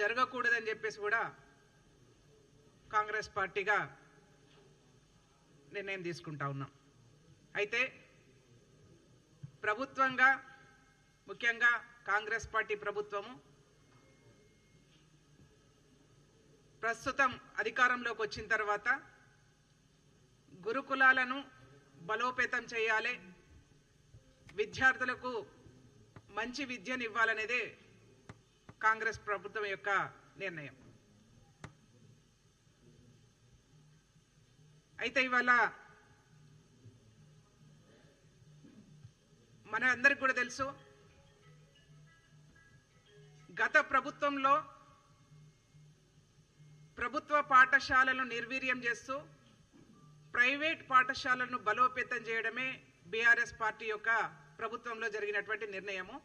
జరగకూడదని చెప్పేసి కూడా కాంగ్రెస్ పార్టీగా నిర్ణయం తీసుకుంటా ఉన్నాం. అయితే ప్రభుత్వంగా ముఖ్యంగా కాంగ్రెస్ పార్టీ ప్రభుత్వము ప్రస్తుతం అధికారంలోకి వచ్చిన తర్వాత గురుకులాలను బలోపేతం చేయాలి విద్యార్థులకు మంచి విద్యను ఇవ్వాలనేదే కాంగ్రెస్ ప్రభుత్వం యొక్క నిర్ణయం. అయితే ఇవాళ మన అందరికి కూడా తెలుసు గత ప్రభుత్వంలో ప్రభుత్వ పాఠశాలను నిర్వీర్యం చేస్తూ ప్రైవేట్ పాఠశాలను బలోపేతం చేయడమే బీఆర్ఎస్ పార్టీ యొక్క ప్రభుత్వంలో జరిగినటువంటి నిర్ణయము.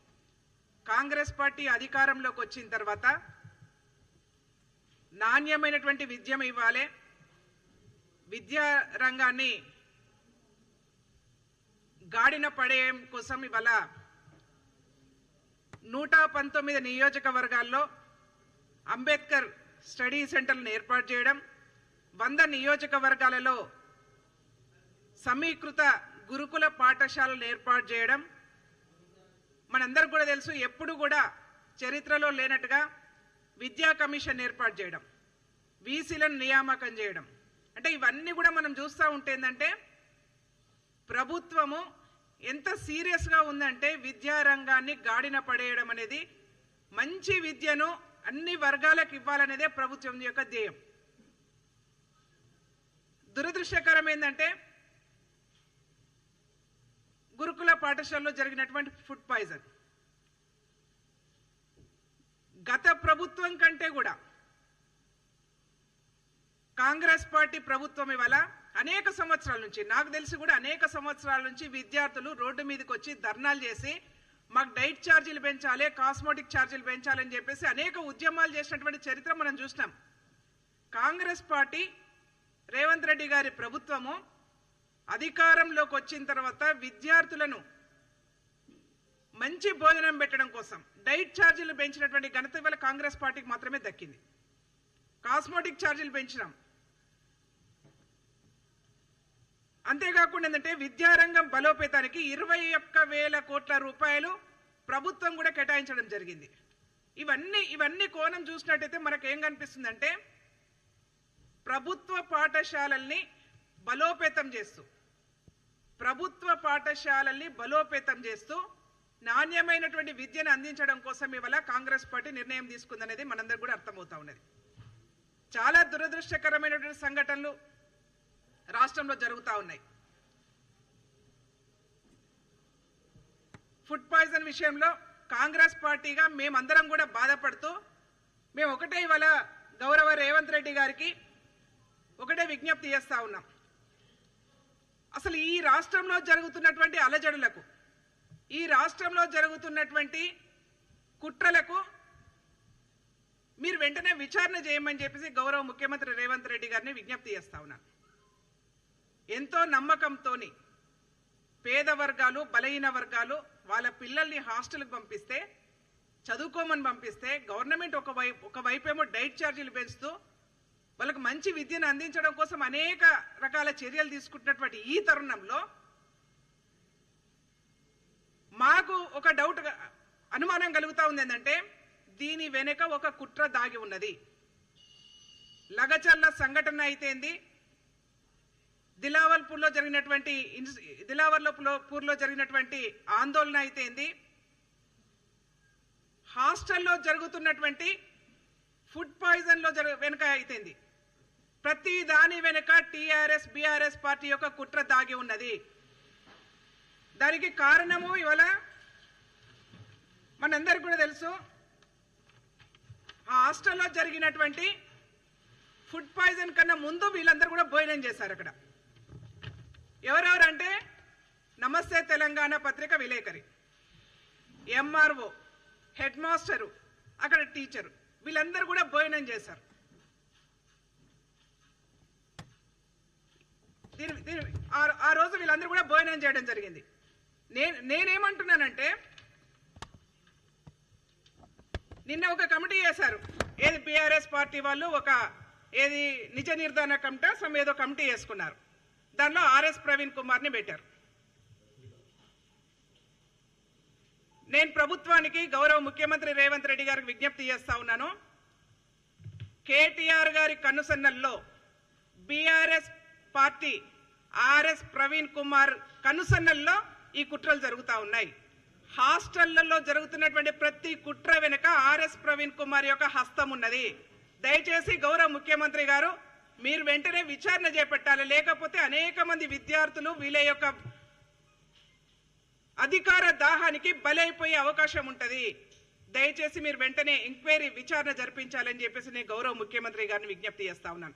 కాంగ్రెస్ పార్టీ అధికారంలోకి వచ్చిన తర్వాత నాణ్యమైనటువంటి విద్యను ఇవ్వాలి. విద్యా రంగాన్ని గాడిన పడేయం కోసం ఇవాళ నూట పంతొమ్మిది నియోజకవర్గాల్లో అంబేద్కర్ స్టడీ సెంటర్లను ఏర్పాటు చేయడం వంద నియోజకవర్గాలలో సమీకృత గురుకుల పాఠశాలను ఏర్పాటు చేయడం మనందరికి కూడా తెలుసు ఎప్పుడు కూడా చరిత్రలో లేనట్టుగా విద్యా కమిషన్ ఏర్పాటు చేయడం వీసీలను నియామకం చేయడం. అంటే ఇవన్నీ కూడా మనం చూస్తూ ఉంటే ఏంటంటే ప్రభుత్వము ఎంత సీరియస్గా ఉందంటే విద్యారంగాన్ని గాడిన పడేయడం అనేది మంచి విద్యను అన్ని వర్గాలకు ఇవ్వాలనేదే ప్రభుత్వం యొక్క ధ్యేయం. దురదృష్టకరం ఏంటంటే గురుకుల పాఠశాలలో జరిగినటువంటి ఫుడ్ పాయిజన్. గత ప్రభుత్వం కంటే కూడా కాంగ్రెస్ పార్టీ ప్రభుత్వం ఇవాళ అనేక సంవత్సరాల నుంచి నాకు తెలిసి కూడా అనేక సంవత్సరాల నుంచి విద్యార్థులు రోడ్డు మీదకి వచ్చి ధర్నాలు చేసి మాకు డైట్ ఛార్జీలు పెంచాలి కాస్మోటిక్ ఛార్జీలు పెంచాలని చెప్పేసి అనేక ఉద్యమాలు చేసినటువంటి చరిత్ర మనం చూసినాం. కాంగ్రెస్ పార్టీ రేవంత్ రెడ్డి గారి ప్రభుత్వము అధికారంలోకి వచ్చిన తర్వాత విద్యార్థులను మంచి భోజనం పెట్టడం కోసం డైట్ ఛార్జీలు పెంచినటువంటి ఘనత ఇవాళ కాంగ్రెస్ పార్టీకి మాత్రమే దక్కింది. కాస్మోటిక్ ఛార్జీలు పెంచినాం. అంతేకాకుండా ఏంటంటే విద్యారంగం బలోపేతానికి ఇరవై ఒక్క వేల కోట్ల రూపాయలు ప్రభుత్వం కూడా కేటాయించడం జరిగింది. ఇవన్నీ ఇవన్నీ కోణం చూసినట్టయితే మనకేం కనిపిస్తుందంటే ప్రభుత్వ పాఠశాలల్ని బలోపేతం చేస్తూ ప్రభుత్వ పాఠశాలల్ని బలోపేతం చేస్తూ నాణ్యమైనటువంటి విద్యను అందించడం కోసం ఇవాళ కాంగ్రెస్ పార్టీ నిర్ణయం తీసుకుందనేది మనందరికి కూడా అర్థమవుతా ఉన్నది. చాలా దురదృష్టకరమైనటువంటి సంఘటనలు రాష్ట్రంలో జరుగుతూ ఉన్నాయి. ఫుడ్ పాయిజన్ విషయంలో కాంగ్రెస్ పార్టీగా మేమందరం కూడా బాధపడుతూ మేము ఒకటే ఇవాళ గౌరవ రేవంత్ రెడ్డి గారికి ఒకటే విజ్ఞప్తి చేస్తూ ఉన్నాం. అసలు ఈ రాష్ట్రంలో జరుగుతున్నటువంటి అలజడులకు ఈ రాష్ట్రంలో జరుగుతున్నటువంటి కుట్రలకు మీరు వెంటనే విచారణ చేయమని చెప్పేసి గౌరవ ముఖ్యమంత్రి రేవంత్ రెడ్డి గారిని విజ్ఞప్తి చేస్తా ఉన్నాను ఎంతో నమ్మకంతోని పేద వర్గాలు బలహీన వర్గాలు వాళ్ళ పిల్లల్ని హాస్టల్కి పంపిస్తే చదువుకోమని పంపిస్తే గవర్నమెంట్ ఒక వైపు ఒక వైపేమో డైట్ ఛార్జీలు పెంచుతూ వాళ్ళకు మంచి విద్యను అందించడం కోసం అనేక రకాల చర్యలు తీసుకుంటున్నటువంటి ఈ తరుణంలో మాకు ఒక డౌట్ అనుమానం కలుగుతూ ఉంది ఏంటంటే దీని వెనుక ఒక కుట్ర దాగి ఉన్నది. లగచర్ల సంఘటన అయితేంది దిలావల్పూర్లో జరిగినటువంటి ఇన్స్- దిలావర్లో జరిగినటువంటి ఆందోళన అయితేంది హాస్టల్లో జరుగుతున్నటువంటి ఫుడ్ పాయిజన్లో జరు వెనుక అయితేంది ప్రతి దాని వెనుక టీఆర్ఎస్ బీఆర్ఎస్ పార్టీ యొక్క కుట్ర దాగి ఉన్నది. దానికి కారణము ఇవాళ మనందరికి కూడా తెలుసు. ఆ హాస్టల్లో జరిగినటువంటి ఫుడ్ పాయిజన్ కన్నా ముందు వీళ్ళందరూ కూడా భోజనం చేశారు అక్కడ. ఎవరెవరంటే నమస్తే తెలంగాణ పత్రిక విలేకరి ఎంఆర్ఓ హెడ్ మాస్టరు అక్కడ టీచరు వీళ్ళందరూ కూడా భోజనం చేశారు. దీని దీని ఆ- ఆ రోజు వీళ్ళందరూ కూడా భోజనం చేయడం జరిగింది. నేను నేనేమంటున్నానంటే నిన్న ఒక కమిటీ చేశారు ఏది బీఆర్ఎస్ పార్టీ వాళ్ళు ఒక ఏది నిజ నిర్ధారణ కమిటీ సమ్ ఏదో కమిటీ చేసుకున్నారు దానిలో ఆర్ఎస్ ప్రవీణ్ కుమార్ని పెట్టారు. నేను ప్రభుత్వానికి గౌరవ ముఖ్యమంత్రి రేవంత్ రెడ్డి గారికి విజ్ఞప్తి చేస్తా ఉన్నాను. కేటీఆర్ గారి కనుసన్నల్లో BRS party RS Praveen Kumar కనుసన్నల్లో ఈ కుట్రలు జరుగుతూ ఉన్నాయి. హాస్టళ్ళలో జరుగుతున్నటువంటి ప్రతి కుట్ర వెనుక ఆర్ఎస్ ప్రవీణ్ కుమార్ యొక్క హస్తం ఉన్నది. దయచేసి గౌరవ ముఖ్యమంత్రి గారు మీరు వెంటనే విచారణ చేపట్టాలి. లేకపోతే అనేక మంది విద్యార్థులు వీళ్ళ యొక్క అధికార దాహానికి బలైపోయే అవకాశం ఉంటుంది. దయచేసి మీరు వెంటనే ఎంక్వైరీ విచారణ జరిపించాలని చెప్పేసి నేను గౌరవ ముఖ్యమంత్రి గారిని విజ్ఞప్తి చేస్తా ఉన్నాను.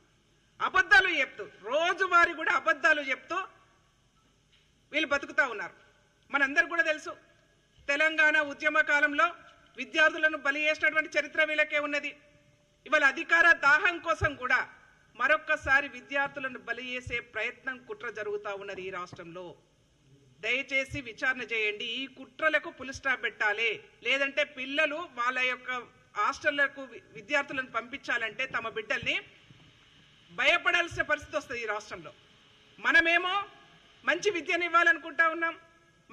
అబద్ధాలు చెప్తూ రోజువారి కూడా అబద్ధాలు చెప్తూ వీళ్ళు బతుకుతా ఉన్నారు. మనందరికి కూడా తెలుసు తెలంగాణ ఉద్యమ కాలంలో విద్యార్థులను బలి చేసినటువంటి చరిత్ర వీళ్ళకే ఉన్నది. ఇవాళ అధికార దాహం కోసం కూడా మరొక్కసారి విద్యార్థులను బలి చేసే ప్రయత్నం కుట్ర జరుగుతూ ఉన్నది ఈ రాష్ట్రంలో. దయచేసి విచారణ చేయండి ఈ కుట్రలకు పులి స్టాప్ పెట్టాలి. లేదంటే పిల్లలు వాళ్ళ యొక్క హాస్టళ్ళకు విద్యార్థులను పంపించాలంటే తమ బిడ్డల్ని భయపడాల్సిన పరిస్థితి వస్తుంది ఈ రాష్ట్రంలో. మనమేమో మంచి విద్యను ఇవ్వాలనుకుంటా ఉన్నాం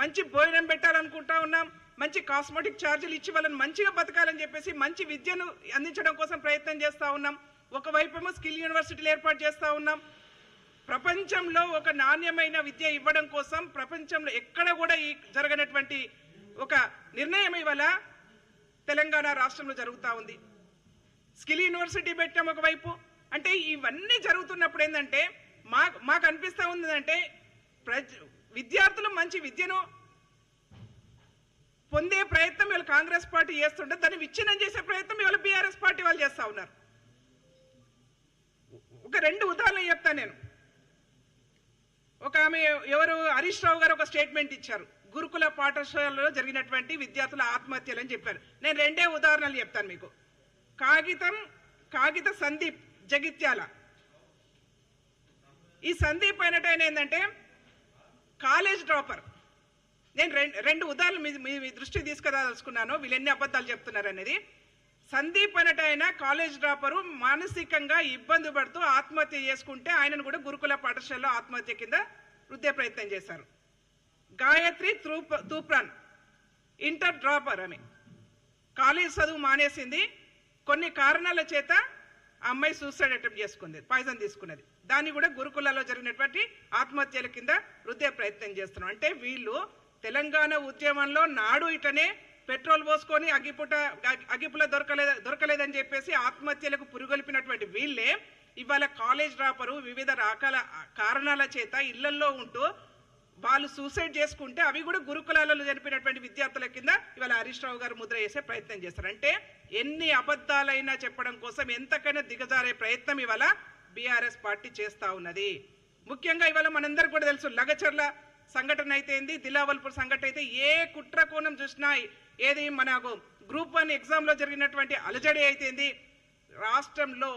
మంచి భోజనం పెట్టాలనుకుంటా ఉన్నాం మంచి కాస్మెటిక్ ఛార్జీలు ఇచ్చి వాళ్ళని మంచిగా బతకాలని చెప్పేసి మంచి విద్యను అందించడం కోసం ప్రయత్నం చేస్తూ ఉన్నాం. ఒకవైపేమో స్కిల్ యూనివర్సిటీలు ఏర్పాటు చేస్తూ ఉన్నాం. ప్రపంచంలో ఒక నాణ్యమైన విద్య ఇవ్వడం కోసం ప్రపంచంలో ఎక్కడ కూడా ఈ జరగనటువంటి ఒక నిర్ణయం ఇవాళ తెలంగాణ రాష్ట్రంలో జరుగుతూ ఉంది. స్కిల్ యూనివర్సిటీ పెట్టాం ఒకవైపు అంటే ఇవన్నీ జరుగుతున్నప్పుడు ఏంటంటే మా మాకు అనిపిస్తూ ఉందంటే ప్రజ విద్యార్థులు మంచి విద్యను పొందే ప్రయత్నం ఇవాళ కాంగ్రెస్ పార్టీ చేస్తుంటే దాన్ని విచ్ఛిన్నం చేసే ప్రయత్నం ఇవాళ బీఆర్ఎస్ పార్టీ వాళ్ళు చేస్తూ ఉన్నారు. ఒక రెండు ఉదాహరణలు చెప్తాను నేను. ఒక ఆమె ఎవరు హరీష్ రావు గారు ఒక స్టేట్మెంట్ ఇచ్చారు. గురుకుల పాఠశాలలో జరిగినటువంటి విద్యార్థుల ఆత్మహత్యలు అని చెప్పారు. నేను రెండే ఉదాహరణలు చెప్తాను మీకు. కాగితం కాగిత సందీప్ జగిత్యాల. ఈ సందీప్ అయినటైన ఏంటంటే కాలేజ్ డ్రాపర్. నేను రెండు రెండు ఉదాహరణలు మీ- మీ మీ తీసుకురాదలుచుకున్నాను వీళ్ళు ఎన్ని అబద్ధాలు చెప్తున్నారు అనేది సందీప్ అనటైన కాలేజ్ డ్రాపరు మానసికంగా ఇబ్బంది పడుతూ ఆత్మహత్య చేసుకుంటే ఆయనను కూడా గురుకుల పాఠశాలలో ఆత్మహత్య కింద వృద్ధే ప్రయత్నం చేశారు. గాయత్రి తూప్ తూప్రాన్ ఇంటర్ డ్రాపర్ అని. కాలేజ్ చదువు మానేసింది. కొన్ని కారణాల చేత ఆ అమ్మాయి సూసైడ్ అటెంప్ట్ చేసుకుంది పాయిజన్ తీసుకున్నది. దాన్ని కూడా గురుకులలో జరిగినటువంటి ఆత్మహత్యల కింద వృద్ధే ప్రయత్నం చేస్తున్నాం. అంటే వీళ్ళు తెలంగాణ ఉద్యమంలో నాడు ఇటనే పెట్రోల్ పోసుకొని అగ్గిపుట అగ్గిపుల దొరకలేదు దొరకలేదని చెప్పేసి ఆత్మహత్యలకు పురుగొల్పినటువంటి వీళ్ళే ఇవాళ కాలేజ్ డ్రాపరు వివిధ రకాల కారణాల చేత ఇళ్ళల్లో ఉంటూ వాళ్ళు సూసైడ్ చేసుకుంటే అవి కూడా గురుకులాలలో జరిపినటువంటి విద్యార్థుల కింద ఇవాళ హరీష్ రావు గారు ముద్ర వేసే ప్రయత్నం చేస్తారు. అంటే ఎన్ని అబద్ధాలైనా చెప్పడం కోసం ఎంతకైనా దిగజారే ప్రయత్నం ఇవాళ బీఆర్ఎస్ పార్టీ చేస్తా ఉన్నది. ముఖ్యంగా ఇవాళ మనందరికీ కూడా తెలుసు లగచర్ల సంఘటన అయితే ఏంది దిలావల్పూర్ సంఘటన అయితే ఏ కుట్ర కోణం చూసినా ఏది మనకు గ్రూప్ వన్ ఎగ్జామ్లో జరిగినటువంటి అలజడి అయితేంది రాష్ట్రంలో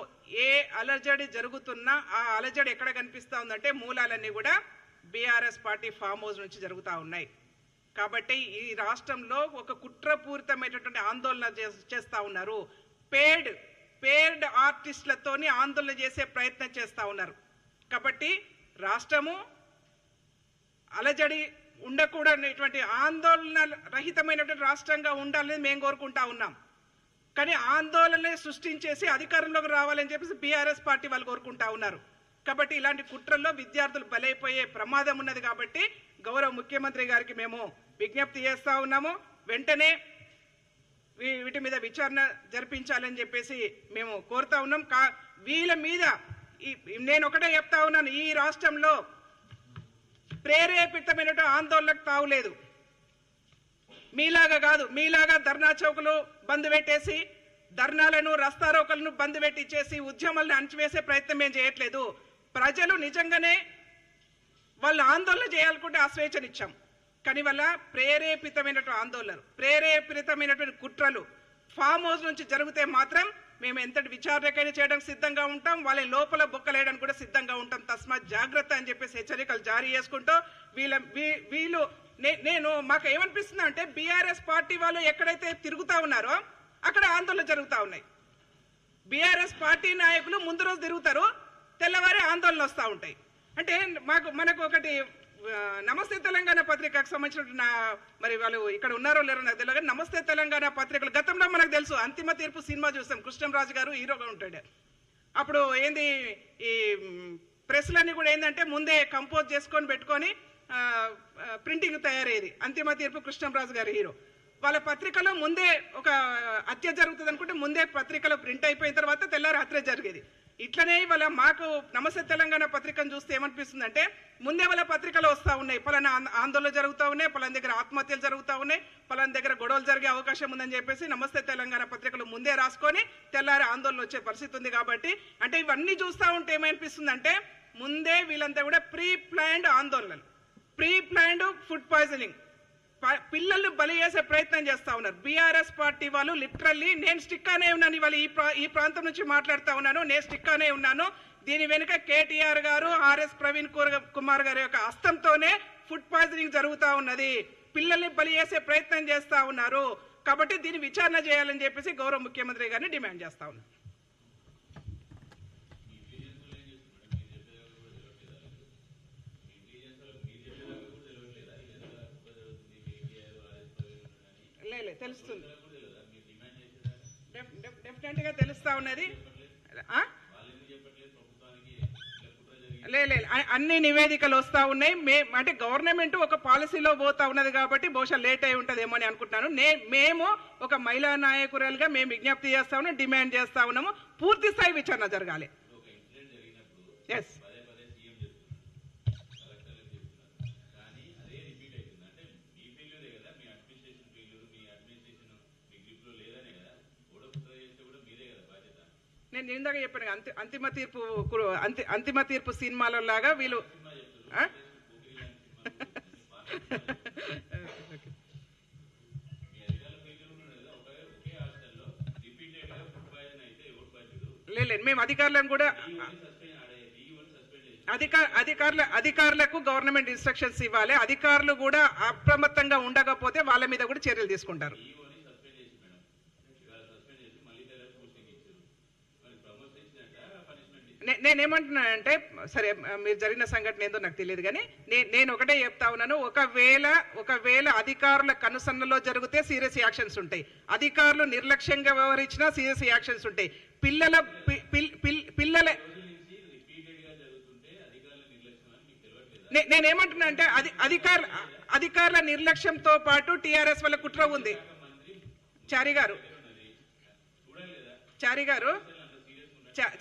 ఏ అలజడి జరుగుతున్నా ఆ అలజడి ఎక్కడ కనిపిస్తూ ఉందంటే మూలాలన్నీ కూడా బీఆర్ఎస్ పార్టీ ఫామ్ హౌస్ నుంచి జరుగుతూ ఉన్నాయి. కాబట్టి ఈ రాష్ట్రంలో ఒక కుట్రపూరితమైనటువంటి ఆందోళన చేస్తూ ఉన్నారు. పేడ్ పేడ్ ఆర్టిస్టులతోని ఆందోళన చేసే ప్రయత్నం చేస్తూ ఉన్నారు. కాబట్టి రాష్ట్రము అలజడి ఉండకూడనటువంటి ఆందోళన రహితమైనటువంటి రాష్ట్రంగా ఉండాలని మేము కోరుకుంటా ఉన్నాం. కానీ ఆందోళనలే సృష్టించేసి అధికారంలోకి రావాలని చెప్పేసి బీఆర్ఎస్ పార్టీ వాళ్ళు కోరుకుంటా ఉన్నారు. కాబట్టి ఇలాంటి కుట్రల్లో విద్యార్థులు బలైపోయే ప్రమాదం ఉన్నది కాబట్టి గౌరవ ముఖ్యమంత్రి గారికి మేము విజ్ఞప్తి చేస్తూ ఉన్నాము. వెంటనే వీటి మీద విచారణ జరిపించాలని చెప్పేసి మేము కోరుతా ఉన్నాం. కా వీళ్ళ మీద నేను ఒకటే చెప్తా ఉన్నాను. ఈ రాష్ట్రంలో ప్రేరేపితమైన ఆందోళనకు తావులేదు మీలాగా కాదు మీలాగా ధర్నా చౌకులు బంద్ పెట్టేసి ధర్నాలను రస్తారోకలను బంద్ పెట్టించేసి ఉద్యమాలను అణచివేసే ప్రయత్నం ఏం చేయట్లేదు. ప్రజలు నిజంగానే వాళ్ళు ఆందోళన చేయాలనుకుంటే ఆ స్వేచ్ఛనిచ్చాం కానీ వల్ల ప్రేరేపితమైనటువంటి ఆందోళనలు ప్రేరేపితమైనటువంటి కుట్రలు ఫామ్ హౌస్ నుంచి జరిగితే మాత్రం మేము ఎంతటి విచారణకైనా చేయడానికి సిద్ధంగా ఉంటాం వాళ్ళ లోపల బొక్కలేయడానికి కూడా సిద్ధంగా ఉంటాం. తస్మాత్ జాగ్రత్త అని చెప్పేసి హెచ్చరికలు జారీ చేసుకుంటూ వీళ్ళ వీ- వీళ్ళు నే- నేను మాకు ఏమనిపిస్తుంది అంటే బీఆర్ఎస్ పార్టీ వాళ్ళు ఎక్కడైతే తిరుగుతా ఉన్నారో అక్కడ ఆందోళన జరుగుతూ ఉన్నాయి. బీఆర్ఎస్ పార్టీ నాయకులు ముందు రోజు తిరుగుతారు తెల్లవారి ఆందోళన వస్తూ ఉంటాయి. అంటే మాకు మనకు ఒకటి నమస్తే తెలంగాణ పత్రికకు సంబంధించిన నా మరి వాళ్ళు ఇక్కడ ఉన్నారో లేరో నాకు తెలియదు కానీ నమస్తే తెలంగాణ పత్రికలు గతంలో మనకు తెలుసు. అంతిమ తీర్పు సినిమా చూస్తాం కృష్ణంరాజు గారు హీరోగా ఉంటాడు. అప్పుడు ఏంది ఈ ప్రెస్లన్నీ కూడా ఏంటంటే ముందే కంపోజ్ చేసుకొని పెట్టుకొని ప్రింటింగ్ తయారయ్యేది. అంతిమ తీర్పు కృష్ణంరాజు గారి హీరో. వాళ్ళ పత్రికలో ముందే ఒక హత్య జరుగుతుంది అనుకుంటే ముందే పత్రికలో ప్రింట్ అయిపోయిన తర్వాత తెల్లారి హత్య జరిగేది. ఇట్లనే ఇవాళ మాకు నమస్తే తెలంగాణ పత్రికను చూస్తే ఏమనిపిస్తుంది అంటే ముందే వాళ్ళ పత్రికలు వస్తూ ఉన్నాయి. పలానా ఆందోళన జరుగుతూ ఉన్నాయి పలాని దగ్గర ఆత్మహత్యలు జరుగుతూ ఉన్నాయి పలాని దగ్గర గొడవలు జరిగే అవకాశం ఉందని చెప్పేసి నమస్తే తెలంగాణ పత్రికలు ముందే రాసుకొని తెల్లారి ఆందోళన వచ్చే పరిస్థితి ఉంది కాబట్టి అంటే ఇవన్నీ చూస్తూ ఉంటే ఏమనిపిస్తుంది అంటే ముందే వీళ్ళంతా కూడా ప్రీ ప్లాన్డ్ ఆందోళనలు. Pre planned food poisoning. పిల్లల్ని బలి చేసే ప్రయత్నం చేస్తా ఉన్నారు. బీఆర్ఎస్ పార్టీ వాళ్ళు లిటరల్లీ నేను స్టిక్కానే ఉన్నాను ఇవాళ ఈ ప్రా- ఈ ప్రాంతం నుంచి మాట్లాడుతా ఉన్నాను నేను స్టిక్కానే ఉన్నాను. దీని వెనుక కేటీఆర్ గారు ఆర్ఎస్ ప్రవీణ్ కుర్- కుమార్ గారి యొక్క హస్తంతోనే ఫుడ్ పాయిజనింగ్ జరుగుతా ఉన్నది. పిల్లల్ని బలి చేసే ప్రయత్నం చేస్తా ఉన్నారు. కాబట్టి దీన్ని విచారణ చేయాలని చెప్పేసి గౌరవ ముఖ్యమంత్రి గారిని డిమాండ్ చేస్తా ఉన్నాను తెలుస్తుంది. డెఫ్- డెఫ్- డెఫినెట్గా తెలుస్తా ఉన్నది. ఆ? లే లే అ- అన్ని నివేదికలు వస్తా ఉన్నాయి. మే అంటే గవర్నమెంట్ ఒక పాలసీలో పోతా ఉన్నది కాబట్టి బహుశా లేట్ అయి ఉంటుందేమో అని అనుకుంటున్నాను. నే మేము ఒక మహిళా నాయకురాలుగా మేము విజ్ఞప్తి చేస్తా ఉన్నాం డిమాండ్ చేస్తా ఉన్నాము. పూర్తి స్థాయి విచారణ జరగాలి. ఎస్ నేను ఇందాక చెప్పాను అంతి అంతిమ తీర్పు అంతి అంతిమ తీర్పు సినిమాలో లాగా వీళ్ళు లేదు, మేము అధికారులను కూడా అధికార అధికారుల అధికారులకు గవర్నమెంట్ ఇన్స్ట్రక్షన్స్ ఇవ్వాలి. అధికారులు కూడా అప్రమత్తంగా ఉండకపోతే వాళ్ళ మీద కూడా చర్యలు తీసుకుంటారు. నేనేమంటున్నానంటే సరే మీరు జరిగిన సంఘటన ఏందో నాకు తెలియదు కానీ నే- నేను ఒకటే చెప్తా ఉన్నాను. ఒకవేళ ఒకవేళ అధికారుల కనుసన్నలో జరిగితే సీరియస్ యాక్షన్స్ ఉంటాయి. అధికారులు నిర్లక్ష్యంగా వ్యవహరించినా సీరియస్ యాక్షన్స్ ఉంటాయి. పిల్లల పిల్- పిల్లల నే- నేనేమంటున్నా అంటే అది అధికార అధికారుల నిర్లక్ష్యంతో పాటు టీఆర్ఎస్ వల్ల కుట్ర ఉంది. చారి గారు. చారి గారు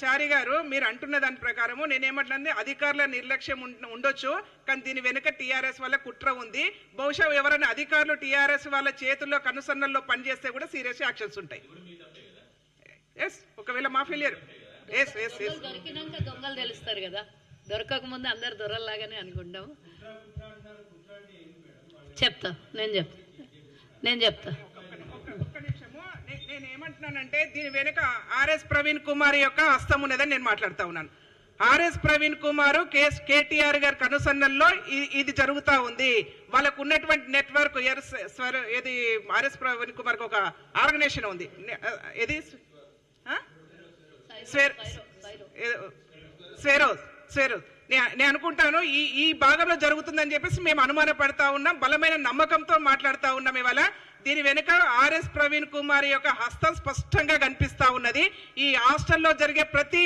చారి గారు మీరు అంటున్న దాని ప్రకారము నేనేమంటున్నది అధికారుల నిర్లక్ష్యం ఉండొచ్చు కానీ దీని వెనుక టీఆర్ఎస్ వల్ల కుట్ర ఉంది. బహుశా ఎవరైనా అధికారులు టీఆర్ఎస్ వాళ్ళ చేతుల్లో కనుసన్నల్లో పనిచేస్తే కూడా సీరియస్ యాక్షన్స్ ఉంటాయి. ఎస్ ఒకవేళ మా ఫెయిలియర్ ఎస్ ఎస్ ఎస్ దొంగలు దొరికినాక దొంగలు తెలుస్తారు కదా. దొరకక ముందు అందరు దొరల్లాగానే అనుకుంటాము. చెప్తా నేను చెప్తా. నేను చెప్తా. నేను ఏమంటున్నానంటే దీని వెనుక ఆర్ఎస్ ప్రవీణ్ కుమార్ యొక్క హస్తం ఉన్నదని నేను మాట్లాడుతా ఉన్నాను. ఆర్ఎస్ ప్రవీణ్ కుమార్ కేస్ కేటీఆర్ గారి కనుసన్నల్లో ఇది జరుగుతా ఉంది. వాళ్ళకు ఉన్నటువంటి నెట్వర్క్ ఎర్స్- ఏది ఆర్ఎస్ ప్రవీణ్ కుమార్ ఒక ఆర్గనైజేషన్ ఉంది. నే- ఏది? నేను అనుకుంటాను ఈ ఈ భాగంలో జరుగుతుందని చెప్పేసి మేము అనుమానపడతా ఉన్నాం. బలమైన నమ్మకంతో మాట్లాడుతూ ఉన్నాం ఇవాళ. దీని వెనుక ఆర్ఎస్ ప్రవీణ్ కుమార్ యొక్క హస్తం స్పష్టంగా కనిపిస్తా ఉన్నది. ఈ హాస్టల్లో జరిగే ప్రతి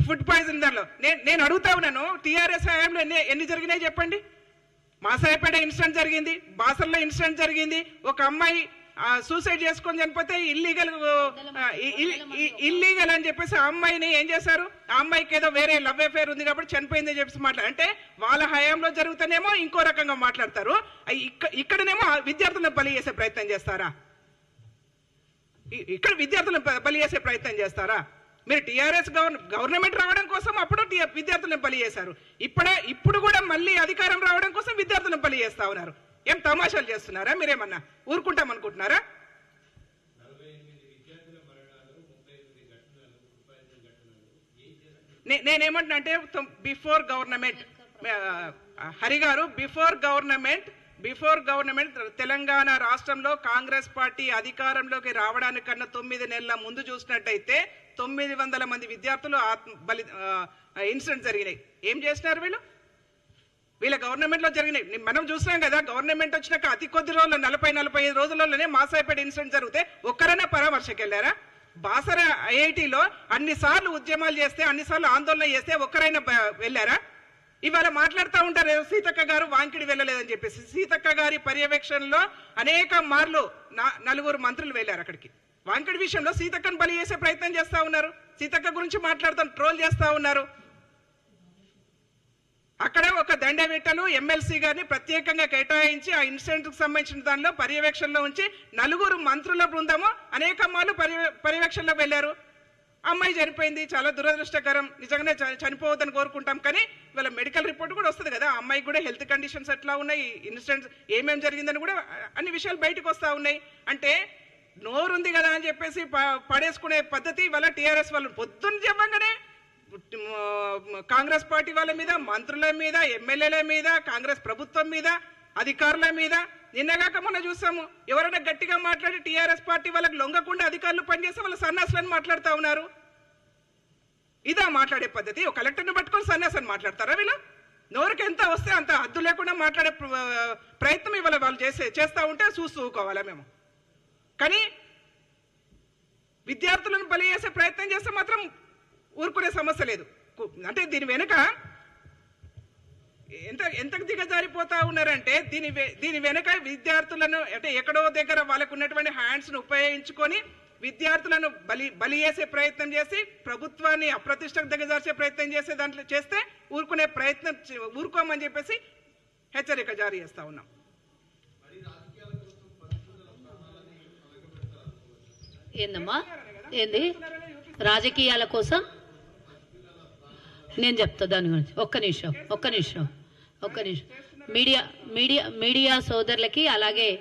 ఫుడ్ పాయిజన్ దానిలో నేను నేను అడుగుతా ఉన్నాను టీఆర్ఎస్ హయాంలో ఎన్ని ఎన్ని జరిగినాయి చెప్పండి? మాసాయపేట ఇన్సిడెంట్ జరిగింది బాసల్లో ఇన్సిడెంట్ జరిగింది ఒక అమ్మాయి సూసైడ్ చేసుకొని చనిపోతే ఇల్లీగల్ ఇల్లీగల్ అని చెప్పేసి ఆ అమ్మాయిని ఏం చేశారు? ఆ అమ్మాయికి ఏదో వేరే లవ్ అఫేర్ ఉంది కాబట్టి చనిపోయిందని చెప్పేసి మాట్లా అంటే వాళ్ళ హయాంలో జరుగుతానేమో ఇంకో రకంగా మాట్లాడతారు. ఇక్కడనేమో విద్యార్థులను బలి చేసే ప్రయత్నం చేస్తారా? ఇక్కడ విద్యార్థులను బలి చేసే ప్రయత్నం చేస్తారా? మీరు టీఆర్ఎస్ గవర్నమెంట్ రావడం కోసం అప్పుడు విద్యార్థులను బలి చేశారు. ఇప్పుడే ఇప్పుడు కూడా మళ్ళీ అధికారం రావడం కోసం విద్యార్థులను బలి చేస్తా ఉన్నారు. ఏం తమాషాలు చేస్తున్నారా? మీరేమన్నా ఊరుకుంటాం అనుకుంటున్నారా నే- నేనేమంటున్నా అంటే బిఫోర్ గవర్నమెంట్ హరి గారు before government before government Telangana రాష్ట్రంలో కాంగ్రెస్ పార్టీ అధికారంలోకి రావడానికన్నా తొమ్మిది నెలల ముందు చూసినట్టయితే తొమ్మిది వందల మంది విద్యార్థులు ఆత్మ బలి ఇన్సిడెంట్ జరిగినాయి. ఏం చేసినారు వీళ్ళు? వీళ్ళ గవర్నమెంట్లో జరిగినాయి. మనం చూసినాం కదా గవర్నమెంట్ వచ్చినాక అతి కొద్ది రోజులు నలభై నలభై ఐదు రోజుల్లోనే మాసాయిపేట ఇన్సిడెంట్ జరిగితే ఒక్కరైనా పరామర్శకి వెళ్ళారా బాసర ఐఐటిలో అన్ని సార్లు ఉద్యమాలు చేస్తే అన్ని సార్లు ఆందోళన చేస్తే ఒక్కరైనా వెళ్ళారా? ఇవాళ మాట్లాడుతూ ఉంటారు సీతక్క గారు వాంకిడి వెళ్ళలేదని చెప్పేసి. సీతక్క గారి పర్యవేక్షణలో అనేక మార్లు నలుగురు మంత్రులు వెళ్ళారు అక్కడికి. వాంకిడి విషయంలో సీతక్కను బలి చేసే ప్రయత్నం చేస్తా ఉన్నారు. సీతక్క గురించి మాట్లాడుతూ ట్రోల్ చేస్తా ఉన్నారు. అక్కడ ఒక దండవేటలు ఎమ్మెల్సీ గారిని ప్రత్యేకంగా కేటాయించి ఆ ఇన్సిడెంట్కు సంబంధించిన దానిలో పర్యవేక్షణలో ఉంచి నలుగురు మంత్రుల బృందము అనేక మార్లు పర్య- పర్యవేక్షణలోకి వెళ్ళారు. అమ్మాయి చనిపోయింది. చాలా దురదృష్టకరం. నిజంగానే చ- చనిపోవద్దని కోరుకుంటాం. కానీ ఇవాళ మెడికల్ రిపోర్ట్ కూడా వస్తుంది కదా. అమ్మాయికి కూడా హెల్త్ కండిషన్స్ ఎట్లా ఉన్నాయి? ఇన్సిడెంట్స్ ఏమేమి జరిగిందని కూడా అన్ని విషయాలు బయటకు వస్తూ ఉన్నాయి. అంటే నోరుంది కదా అని చెప్పేసి పడేసుకునే పద్ధతి ఇవాళ టీఆర్ఎస్ వాళ్ళు పొద్దున్న చెప్పంగానే కాంగ్రెస్ పార్టీ వాళ్ళ మీద మంత్రుల మీద ఎమ్మెల్యేల మీద కాంగ్రెస్ ప్రభుత్వం మీద అధికారుల మీద. నిన్నగాక మొన్న చూసాము. ఎవరైనా గట్టిగా మాట్లాడి టీఆర్ఎస్ పార్టీ వాళ్ళకి లొంగకుండా అధికారులు పనిచేస్తే వాళ్ళ సన్నాసులని మాట్లాడుతూ ఉన్నారు. ఇదా మాట్లాడే పద్ధతి. ఒక కలెక్టర్ని పట్టుకొని సన్యాసాన్ని మాట్లాడతారా వీళ్ళు? నోరుకి ఎంత వస్తే అంత హద్దు లేకుండా మాట్లాడే ప్ర- ప్రయత్నం ఇవాళ వాళ్ళు చేసే చేస్తూ ఉంటే చూస్తూ ఊకోవాలా మేము. కానీ విద్యార్థులను బలి చేసే ప్రయత్నం చేస్తే మాత్రం ఊరుకునే సమస్య లేదు. అంటే దీని వెనుక ఎంత ఎంతకు దిగజారిపోతా ఉన్నారంటే దీని దీని వెనుక విద్యార్థులను అంటే ఎక్కడో దగ్గర వాళ్ళకు ఉన్నటువంటి హ్యాండ్స్ను ఉపయోగించుకొని విద్యార్థులను బలి బలి చేసే ప్రయత్నం చేసి ప్రభుత్వాన్ని అప్రతిష్టకు దిగజార్చే ప్రయత్నం చేసే దాంట్లో చేస్తే ఊరుకునే ప్రయత్నం చే- ఊరుకోమని చెప్పేసి హెచ్చరిక జారీ చేస్తా ఉన్నాం. ఏందమ్మా? ఏంది? రాజకీయాల కోసం నేను చెప్తా దాని గురించి. ఒక్క నిమిషం ఒక్క నిమిషం ఒక్క నిమిషం. మీడియా మీడియా మీడియా సోదరులకి అలాగే